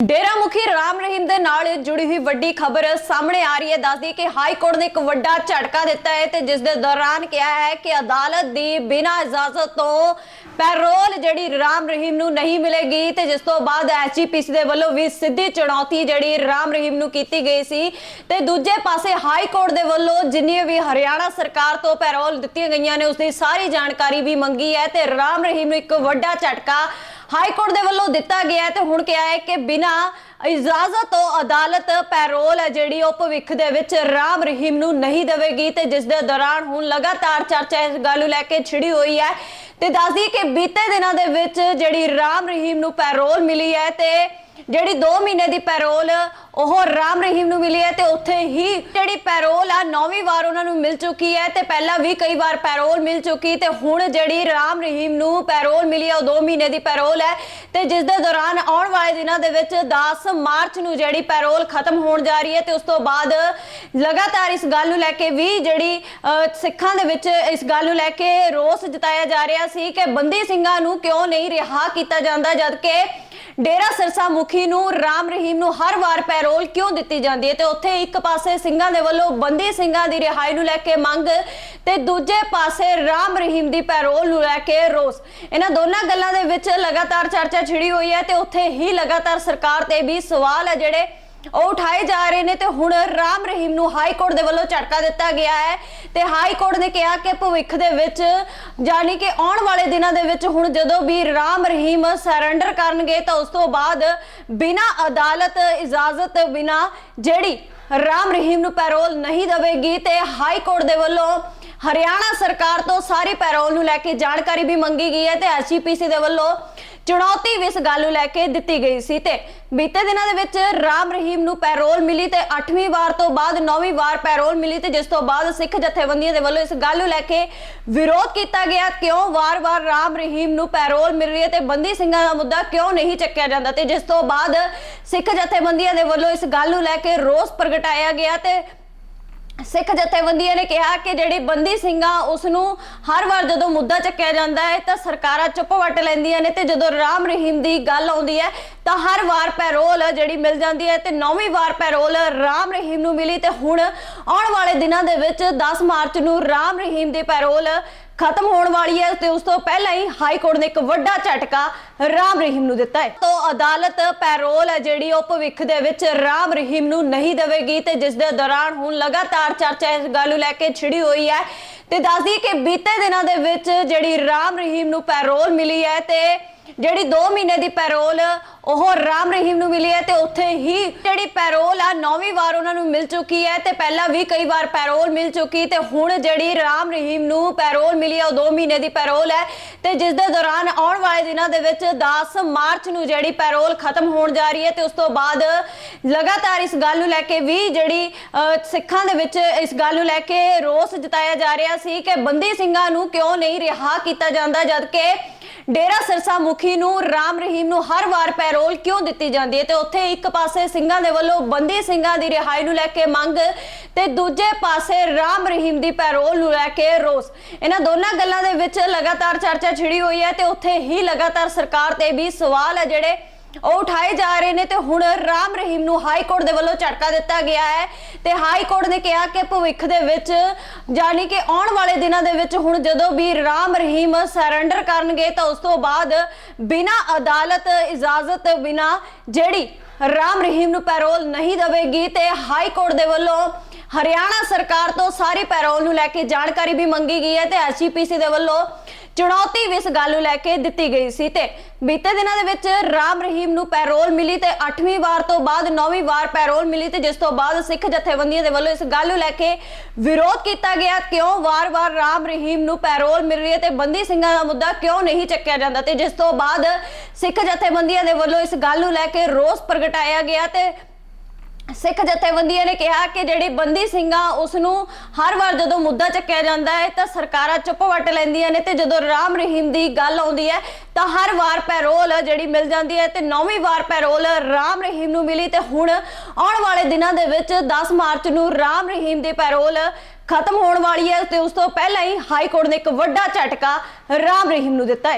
ਡੇਰਾ ਮੁਖੀ ਰਾਮ ਰਹੀਮ ਦੇ ਨਾਲ ਜੁੜੀ ਹੋਈ ਵੱਡੀ ਖਬਰ ਸਾਹਮਣੇ ਆ ਰਹੀ ਹੈ। ਦੱਸਦੀ ਕਿ ਹਾਈ ਕੋਰਟ ਨੇ ਇੱਕ ਵੱਡਾ ਝਟਕਾ ਦਿੱਤਾ ਹੈ ਤੇ ਜਿਸ ਦੇ ਦੌਰਾਨ ਕਿਹਾ ਹੈ ਕਿ ਅਦਾਲਤ ਦੀ ਬਿਨਾਂ ਇਜਾਜ਼ਤ ਤੋਂ ਪੈਰੋਲ ਜਿਹੜੀ ਰਾਮ ਰਹੀਮ ਨੂੰ ਨਹੀਂ ਮਿਲੇਗੀ ਤੇ ਜਿਸ ਤੋਂ ਬਾਅਦ ਐਸਜੀਪੀਸੀ ਦੇ ਵੱਲੋਂ ਵੀ ਸਿੱਧੀ ਚੁਣੌਤੀ ਜਿਹੜੀ ਰਾਮ ਰਹੀਮ ਨੂੰ ਕੀਤੀ ਗਈ ਸੀ ਤੇ ਦੂਜੇ ਪਾਸੇ ਹਾਈ ਕੋਰਟ ਦੇ ਵੱਲੋਂ ਜਿੰਨੀ ਵੀ ਹਰਿਆਣਾ ਸਰਕਾਰ ਤੋਂ ਪੈਰੋਲ ਦਿੱਤੀਆਂ ਗਈਆਂ ਨੇ, ਉਸ ਦੀ ਸਾਰੀ ਜਾਣਕਾਰੀ ਵੀ ਮੰਗੀ ਹੈ ਤੇ ਰਾਮ ਰਹੀਮ ਨੂੰ ਇੱਕ ਵੱਡਾ ਝਟਕਾ ਹਾਈ ਕੋਰਟ ਦੇ ਵੱਲੋਂ ਦਿੱਤਾ ਗਿਆ ਹੈ ਤੇ ਹੁਣ ਕਿਹਾ ਹੈ ਕਿ ਬਿਨਾ ਇਜਾਜ਼ਤ ਤੋਂ ਅਦਾਲਤ ਪੈਰੋਲ ਹੈ ਜਿਹੜੀ ਉਹ ਭਵਿੱਖ ਦੇ ਵਿੱਚ ਰਾਮ ਰਹੀਮ ਨੂੰ ਨਹੀਂ ਦੇਵੇਗੀ ਤੇ ਜਿਸ ਦੇ ਦੌਰਾਨ ਹੁਣ ਲਗਾਤਾਰ ਚਰਚਾ ਇਸ ਗੱਲ ਨੂੰ ਲੈ ਕੇ ਛਿੜੀ ਹੋਈ ਹੈ ਤੇ ਦੱਸਦੀ ਕਿ ਬੀਤੇ ਦਿਨਾਂ ਦੇ ਵਿੱਚ ਜਿਹੜੀ ਰਾਮ ਰਹੀਮ ਨੂੰ ਪੈਰੋਲ ਮਿਲੀ ਹੈ ਤੇ ਜਿਹੜੀ 2 ਮਹੀਨੇ ਦੀ ਪੈਰੋਲ ਉਹ ਰਾਮ ਰਹੀਮ ਨੂੰ ਮਿਲੀ ਹੈ ਤੇ ਉੱਥੇ ਹੀ ਜਿਹੜੀ ਪੈਰੋਲ ਆ, ਨੌਵੀਂ ਵਾਰ ਉਹਨਾਂ ਨੂੰ ਮਿਲ ਚੁੱਕੀ ਹੈ ਤੇ ਪਹਿਲਾਂ ਵੀ ਕਈ ਵਾਰ ਪੈਰੋਲ ਮਿਲ ਚੁੱਕੀ ਤੇ ਹੁਣ ਜਿਹੜੀ ਰਾਮ ਰਹੀਮ ਨੂੰ ਪੈਰੋਲ ਮਿਲੀ ਹੈ ਉਹ 2 ਮਹੀਨੇ ਦੀ ਪੈਰੋਲ ਹੈ ਤੇ ਜਿਸ ਦੇ ਦੌਰਾਨ ਆਉਣ ਵਾਲੇ ਦਿਨਾਂ ਦੇ ਵਿੱਚ 10 ਮਾਰਚ ਨੂੰ ਜਿਹੜੀ ਪੈਰੋਲ ਖਤਮ ਹੋਣ ਜਾ ਰਹੀ ਹੈ ਤੇ ਉਸ ਤੋਂ ਬਾਅਦ ਲਗਾਤਾਰ ਇਸ ਗੱਲ ਨੂੰ ਲੈ ਕੇ ਵੀ ਜਿਹੜੀ ਸਿੱਖਾਂ ਦੇ ਵਿੱਚ ਇਸ ਗੱਲ ਨੂੰ ਲੈ ਕੇ ਰੋਸ ਜਤਾਇਆ ਜਾ ਰਿਹਾ ਸੀ ਕਿ ਬੰਦੀ ਸਿੰਘਾਂ ਨੂੰ ਕਿਉਂ ਨਹੀਂ ਰਿਹਾ ਕੀਤਾ ਜਾਂਦਾ ਜਦਕਿ ਡੇਰਾ ਸਿਰਸਾ ਮੁਖੀ ਨੂੰ ਰਾਮ ਰਹੀਮ ਨੂੰ ਹਰ ਵਾਰ ਪੈਰੋਲ ਕਿਉਂ ਦਿੱਤੀ ਜਾਂਦੀ ਹੈ? ਤੇ ਉੱਥੇ ਇੱਕ ਪਾਸੇ ਸਿੰਘਾਂ ਦੇ ਵੱਲੋਂ ਬੰਦੀ ਸਿੰਘਾਂ ਦੀ ਰਿਹਾਈ ਨੂੰ ਲੈ ਕੇ ਮੰਗ ਤੇ ਦੂਜੇ ਪਾਸੇ ਰਾਮ ਰਹੀਮ ਦੀ ਪੈਰੋਲ ਨੂੰ ਲੈ ਕੇ ਰੋਸ। ਇਹਨਾਂ ਦੋਨਾਂ ਗੱਲਾਂ ਦੇ ਵਿੱਚ ਲਗਾਤਾਰ ਚਰਚਾ ਛਿੜੀ ਹੋਈ ਹੈ ਤੇ ਉੱਥੇ ਹੀ ਲਗਾਤਾਰ ਸਰਕਾਰ ਤੇ ਵੀ ਸਵਾਲ ਹੈ ਜਿਹੜੇ ਉਹ ਉਠਾਏ ਜਾ ਰਹੇ ਨੇ ਤੇ ਹੁਣ ਰਾਮ ਰਹੀਮ ਨੂੰ ਹਾਈ ਕੋਰਟ ਦੇ ਵੱਲੋਂ ਝਟਕਾ ਦਿੱਤਾ ਗਿਆ ਹੈ ਤੇ ਹਾਈ ਕੋਰਟ ਨੇ ਕਿਹਾ ਕਿ ਭਵਿੱਖ ਦੇ ਵਿੱਚ ਯਾਨੀ ਕਿ ਆਉਣ ਵਾਲੇ ਦਿਨਾਂ ਦੇ ਵਿੱਚ ਹੁਣ ਜਦੋਂ ਵੀ ਰਾਮ ਰਹੀਮ ਸਰੈਂਡਰ ਕਰਨਗੇ ਤਾਂ ਉਸ ਤੋਂ ਬਾਅਦ ਬਿਨਾਂ ਅਦਾਲਤ ਇਜਾਜ਼ਤ, ਬਿਨਾਂ ਜਿਹੜੀ ਰਾਮ ਰਹੀਮ ਨੂੰ ਪੈਰੋਲ ਨਹੀਂ ਦੇਵੇਗੀ ਤੇ ਹਾਈ ਕੋਰਟ ਦੇ ਵੱਲੋਂ ਹਰਿਆਣਾ ਸਰਕਾਰ ਤੋਂ ਸਾਰੀ ਪੈਰੋਲ ਨੂੰ ਲੈ ਕੇ ਜਾਣਕਾਰੀ ਵੀ ਮੰਗੀ ਗਈ ਹੈ ਤੇ ਐਸਜੀਪੀਸੀ ਦੇ ਵੱਲੋਂ ਚੁਣੌਤੀ ਵੀ ਇਸ ਗੱਲ ਨੂੰ ਲੈ ਕੇ ਦਿੱਤੀ ਗਈ ਸੀ ਤੇ ਬੀਤੇ ਦਿਨਾਂ ਦੇ ਵਿੱਚ ਰਾਮ ਰਹੀਮ ਨੂੰ ਪੈਰੋਲ ਮਿਲੀ ਤੇ 8ਵੀਂ ਵਾਰ ਤੋਂ ਬਾਅਦ 9ਵੀਂ ਵਾਰ ਪੈਰੋਲ ਮਿਲੀ ਤੇ ਜਿਸ ਤੋਂ ਬਾਅਦ ਸਿੱਖ ਜਥੇਬੰਦੀਆਂ ਦੇ ਵੱਲੋਂ ਇਸ ਗੱਲ ਨੂੰ ਲੈ ਕੇ ਵਿਰੋਧ ਕੀਤਾ ਗਿਆ, ਕਿਉਂ ਵਾਰ-ਵਾਰ ਰਾਮ ਰਹੀਮ ਨੂੰ ਪੈਰੋਲ ਮਿਲ ਰਹੀ ਹੈ ਤੇ ਬੰਦੀ ਸਿੰਘਾਂ ਦਾ ਮੁੱਦਾ ਕਿਉਂ ਨਹੀਂ ਚੱਕਿਆ ਜਾਂਦਾ ਤੇ ਜਿਸ ਤੋਂ ਬਾਅਦ ਸਿੱਖ ਜਥੇਬੰਦੀਆਂ ਦੇ ਵੱਲੋਂ ਇਸ ਗੱਲ ਨੂੰ ਲੈ ਕੇ ਰੋਸ ਪ੍ਰਗਟਾਇਆ ਗਿਆ ਤੇ ਸਿੱਖ ਜਥੇਬੰਦੀਆਂ ਨੇ ਕਿਹਾ ਕਿ ਜਿਹੜੀ ਬੰਦੀ ਸਿੰਘਾਂ ਉਸ ਨੂੰ ਹਰ ਵਾਰ ਜਦੋਂ ਮੁੱਦਾ ਚੱਕਿਆ ਜਾਂਦਾ ਹੈ, ਤਾਂ ਸਰਕਾਰਾਂ ਚੁੱਪ ਵੱਟ ਲੈਂਦੀਆਂ ਨੇ ਤੇ ਜਦੋਂ ਰਾਮ ਰਹੀਮ ਦੀ ਗੱਲ ਆਉਂਦੀ ਹੈ, ਤਾਂ ਹਰ ਵਾਰ ਪੈਰੋਲ ਜਿਹੜੀ ਮਿਲ ਜਾਂਦੀ ਹੈ ਤੇ ਨੌਵੀਂ ਵਾਰ ਪੈਰੋਲ ਰਾਮ ਰਹੀਮ ਨੂੰ ਮਿਲੀ ਤੇ ਹੁਣ ਆਉਣ ਵਾਲੇ ਦਿਨਾਂ ਦੇ ਵਿੱਚ 10 ਮਾਰਚ ਨੂੰ ਰਾਮ ਰਹੀਮ ਦੀ ਪੈਰੋਲ ਖਤਮ ਹੋਣ ਵਾਲੀ ਹੈ ਤੇ ਉਸ ਤੋਂ ਪਹਿਲਾਂ ਹੀ ਹਾਈ ਕੋਰਟ ਨੇ ਇੱਕ ਵੱਡਾ ਝਟਕਾ ਰਾਮ ਰਹੀਮ ਨੂੰ ਦਿੱਤਾ ਹੈ। ਤੋਂ ਅਦਾਲਤ ਪੈਰੋਲ ਹੈ ਜਿਹੜੀ ਉਹ ਭਵਿੱਖ ਦੇ ਵਿੱਚ ਰਾਮ ਰਹੀਮ ਨੂੰ ਨਹੀਂ ਦੇਵੇਗੀ ਤੇ ਜਿਸ ਦੇ ਦੌਰਾਨ ਹੁਣ ਲਗਾਤਾਰ ਚਰਚਾ ਇਸ ਗੱਲ ਨੂੰ ਲੈ ਕੇ ਛਿੜੀ ਹੋਈ ਹੈ। ਤੇ ਦੱਸਦੀ ਕਿ ਬੀਤੇ ਦਿਨਾਂ ਦੇ ਵਿੱਚ ਜਿਹੜੀ ਰਾਮ ਰਹੀਮ ਨੂੰ ਪੈਰੋਲ ਮਿਲੀ ਹੈ ਤੇ ਜਿਹੜੀ 2 ਮਹੀਨੇ ਦੀ ਪੈਰੋਲ ਉਹ ਰਾਮ ਰਹੀਮ ਨੂੰ ਮਿਲੀ ਹੈ ਤੇ ਉੱਥੇ ਹੀ ਜਿਹੜੀ ਪੈਰੋਲ ਆ ਨੌਵੀਂ ਵਾਰ ਉਹਨਾਂ ਨੂੰ ਮਿਲ ਚੁੱਕੀ ਹੈ ਤੇ ਪਹਿਲਾਂ ਵੀ ਕਈ ਵਾਰ ਪੈਰੋਲ ਮਿਲ ਚੁੱਕੀ ਤੇ ਹੁਣ ਜਿਹੜੀ ਰਾਮ ਰਹੀਮ ਨੂੰ ਪੈਰੋਲ ਮਿਲੀ ਹੈ ਉਹ 2 ਮਹੀਨੇ ਦੀ ਪੈਰੋਲ ਹੈ ਤੇ ਜਿਸ ਦੇ ਦੌਰਾਨ ਆਉਣ ਵਾਲੇ ਦਿਨਾਂ ਦੇ ਵਿੱਚ 10 ਮਾਰਚ ਨੂੰ ਜਿਹੜੀ ਪੈਰੋਲ ਖਤਮ ਹੋਣ ਜਾ ਰਹੀ ਹੈ ਤੇ ਉਸ ਤੋਂ ਬਾਅਦ ਲਗਾਤਾਰ ਇਸ ਗੱਲ ਨੂੰ ਲੈ ਕੇ ਵੀ ਜਿਹੜੀ ਅਹ, ਸਿੱਖਾਂ ਦੇ ਵਿੱਚ ਇਸ ਗੱਲ ਨੂੰ ਲੈ ਕੇ ਰੋਸ ਜਤਾਇਆ ਜਾ ਰਿਹਾ ਸੀ ਕਿ ਬੰਦੀ ਸਿੰਘਾਂ ਨੂੰ ਕਿਉਂ ਨਹੀਂ ਰਿਹਾ ਕੀਤਾ ਜਾਂਦਾ ਜਦਕਿ ਡੇਰਾ ਸਿਰਸਾ ਮੁਖੀ ਨੂੰ ਰਾਮ ਰਹੀਮ ਨੂੰ ਹਰ ਵਾਰ ਪੈਰੋਲ ਕਿਉਂ ਦਿੱਤੀ ਜਾਂਦੀ ਹੈ? ਤੇ ਉੱਥੇ ਇੱਕ ਪਾਸੇ ਸਿੰਘਾਂ ਦੇ ਵੱਲੋਂ ਬੰਦੀ ਸਿੰਘਾਂ ਦੀ ਰਿਹਾਈ ਨੂੰ ਲੈ ਕੇ ਮੰਗ ਤੇ ਦੂਜੇ ਪਾਸੇ ਰਾਮ ਰਹੀਮ ਦੀ ਪੈਰੋਲ ਨੂੰ ਲੈ ਕੇ ਰੋਸ। ਇਹਨਾਂ ਦੋਨਾਂ ਗੱਲਾਂ ਦੇ ਵਿੱਚ ਲਗਾਤਾਰ ਚਰਚਾ ਛਿੜੀ ਹੋਈ ਹੈ ਤੇ ਉੱਥੇ ਹੀ ਲਗਾਤਾਰ ਸਰਕਾਰ ਤੇ ਵੀ ਸਵਾਲ ਹੈ ਜਿਹੜੇ ਉਹ ਉਠਾਏ ਜਾ ਰਹੇ ਨੇ ਤੇ ਹੁਣ ਰਾਮ ਰਹੀਮ ਨੂੰ ਹਾਈ ਕੋਰਟ ਦੇ ਵੱਲੋਂ ਝਟਕਾ ਦਿੱਤਾ ਗਿਆ ਹੈ ਤੇ ਹਾਈ ਕੋਰਟ ਨੇ ਕਿਹਾ ਕਿ ਭਵਿੱਖ ਦੇ ਵਿੱਚ ਯਾਨੀ ਕਿ ਆਉਣ ਵਾਲੇ ਦਿਨਾਂ ਦੇ ਵਿੱਚ ਹੁਣ ਜਦੋਂ ਵੀ ਰਾਮ ਰਹੀਮ ਸਰੈਂਡਰ ਕਰਨਗੇ ਤਾਂ ਉਸ ਤੋਂ ਬਾਅਦ ਬਿਨਾਂ ਅਦਾਲਤ ਇਜਾਜ਼ਤ, ਬਿਨਾਂ ਜਿਹੜੀ ਰਾਮ ਰਹੀਮ ਨੂੰ ਪੈਰੋਲ ਨਹੀਂ ਦੇਵੇਗੀ ਤੇ ਹਾਈ ਕੋਰਟ ਦੇ ਵੱਲੋਂ ਹਰਿਆਣਾ ਸਰਕਾਰ ਤੋਂ ਸਾਰੀ ਪੈਰੋਲ ਨੂੰ ਲੈ ਕੇ ਜਾਣਕਾਰੀ ਵੀ ਮੰਗੀ ਗਈ ਹੈ ਤੇ ਐਸਜੀਪੀਸੀ ਦੇ ਵੱਲੋਂ ਚੁਣੌਤੀ ਵੀ ਇਸ ਗੱਲ ਨੂੰ ਲੈ ਕੇ ਦਿੱਤੀ ਗਈ ਸੀ ਤੇ ਬੀਤੇ ਦਿਨਾਂ ਦੇ ਵਿੱਚ ਰਾਮ ਰਹੀਮ ਨੂੰ ਪੈਰੋਲ ਮਿਲੀ ਤੇ 8ਵੀਂ ਵਾਰ ਤੋਂ ਬਾਅਦ 9ਵੀਂ ਵਾਰ ਪੈਰੋਲ ਮਿਲੀ ਤੇ ਜਿਸ ਤੋਂ ਬਾਅਦ ਸਿੱਖ ਜਥੇਬੰਦੀਆਂ ਦੇ ਵੱਲੋਂ ਇਸ ਗੱਲ ਨੂੰ ਲੈ ਕੇ ਵਿਰੋਧ ਕੀਤਾ ਗਿਆ, ਕਿਉਂ ਵਾਰ-ਵਾਰ ਰਾਮ ਰਹੀਮ ਨੂੰ ਪੈਰੋਲ ਮਿਲ ਰਹੀ ਹੈ ਤੇ ਬੰਦੀ ਸਿੰਘਾਂ ਦਾ ਮੁੱਦਾ ਕਿਉਂ ਨਹੀਂ ਚੱਕਿਆ ਜਾਂਦਾ ਤੇ ਜਿਸ ਤੋਂ ਬਾਅਦ ਸਿੱਖ ਜਥੇਬੰਦੀਆਂ ਦੇ ਵੱਲੋਂ ਇਸ ਗੱਲ ਨੂੰ ਲੈ ਕੇ ਰੋਸ ਪ੍ਰਗਟਾਇਆ ਗਿਆ ਤੇ ਸਿੱਖ ਜਥੇਬੰਦੀਆਂ ਨੇ ਕਿਹਾ ਕਿ ਜਿਹੜੀ ਬੰਦੀ ਸਿੰਘਾਂ ਉਸ ਨੂੰ ਹਰ ਵਾਰ ਜਦੋਂ ਮੁੱਦਾ ਚੱਕਿਆ ਜਾਂਦਾ ਹੈ, ਤਾਂ ਸਰਕਾਰਾਂ ਚੁੱਪ ਵੱਟ ਲੈਂਦੀਆਂ ਨੇ ਤੇ ਜਦੋਂ ਰਾਮ ਰਹੀਮ ਦੀ ਗੱਲ ਆਉਂਦੀ ਹੈ, ਤਾਂ ਹਰ ਵਾਰ ਪੈਰੋਲ ਜਿਹੜੀ ਮਿਲ ਜਾਂਦੀ ਹੈ ਤੇ ਨੌਵੀਂ ਵਾਰ ਪੈਰੋਲ ਰਾਮ ਰਹੀਮ ਨੂੰ ਮਿਲੀ ਤੇ ਹੁਣ ਆਉਣ ਵਾਲੇ ਦਿਨਾਂ ਦੇ ਵਿੱਚ 10 ਮਾਰਚ ਨੂੰ ਰਾਮ ਰਹੀਮ ਦੀ ਪੈਰੋਲ ਖਤਮ ਹੋਣ ਵਾਲੀ ਹੈ ਤੇ ਉਸ ਤੋਂ ਪਹਿਲਾਂ ਹੀ ਹਾਈ ਕੋਰਟ ਨੇ ਇੱਕ ਵੱਡਾ ਝਟਕਾ ਰਾਮ ਰਹੀਮ ਨੂੰ ਦਿੱਤਾ ਹੈ।